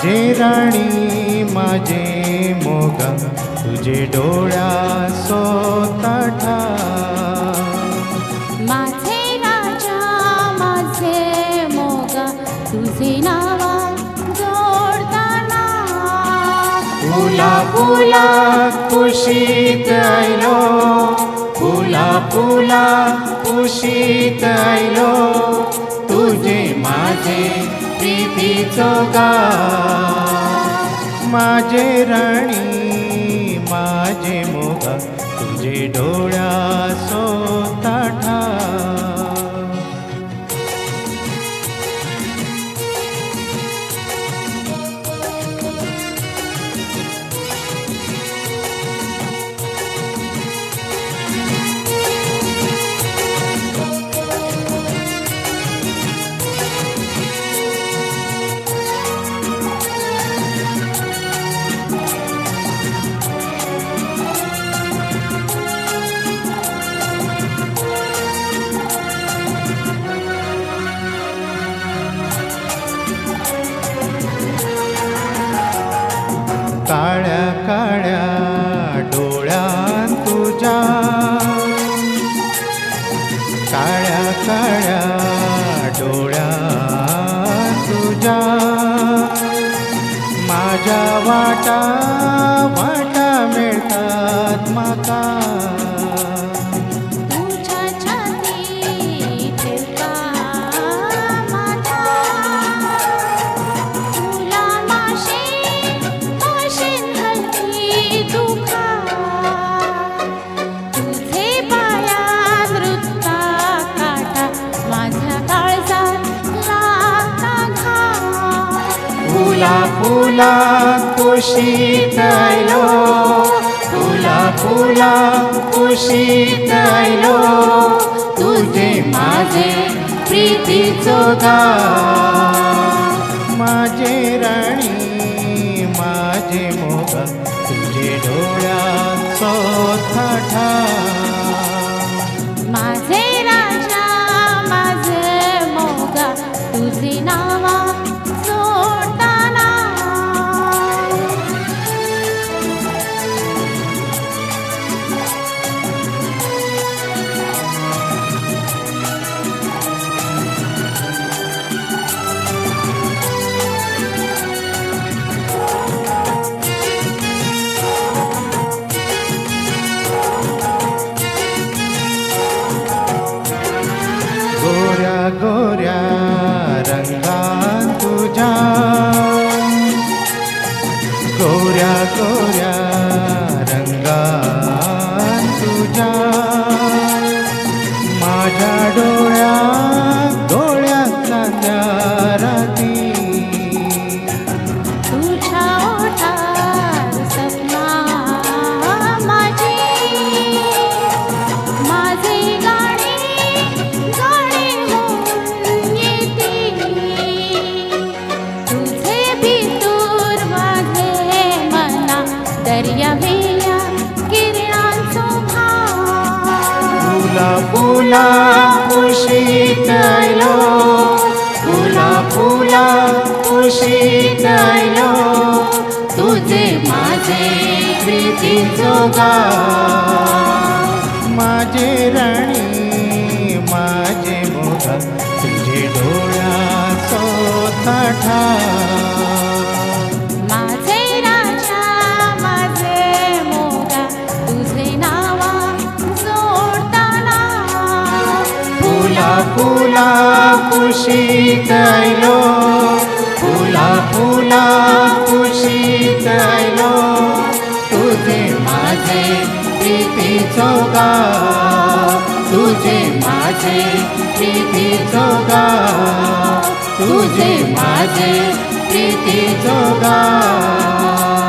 माझे राणी माझे मोगा तुझे डोळ्या सोताठा माझे राजा माझे मोगा तुझे नावा जोडताना फुला फुला कुशीत आयलो फुला फुला कुशीत आयलो तुझे माझे प्रीतीचो गा माझे राणी माझे मोगा तुझे डोळ्या सो काळ्या काळ्या डोळ्यां तुझ्या. काळ्या काळ्या डोळ्या तुझ्या. माझ्या वाटा वाटा फुला फुला कुशीत आयलो फुला फुला कुशीत आयलो तुझे माझे प्रीतीचो गा माझे राणी माझे मोगा तुझे डोळ्याचो थाठा माझे गोऱ्या गोऱ्या रंगात तुझ्या. गोऱ्या गोऱ्या कुशीत आयलो तुझे माझे प्रीतीचो गा माझे राणी माझे मोगा तुझे डोळ्याचो ताठा माझे राजा माझे मोगा तुझे नावा जोडताना. फुला फुला कुशीत आयलो. पुन तुझे माझे प्रीती चौगा तुझे माझे प्रीती चौगा तुझे माझे प्रीती चौगा.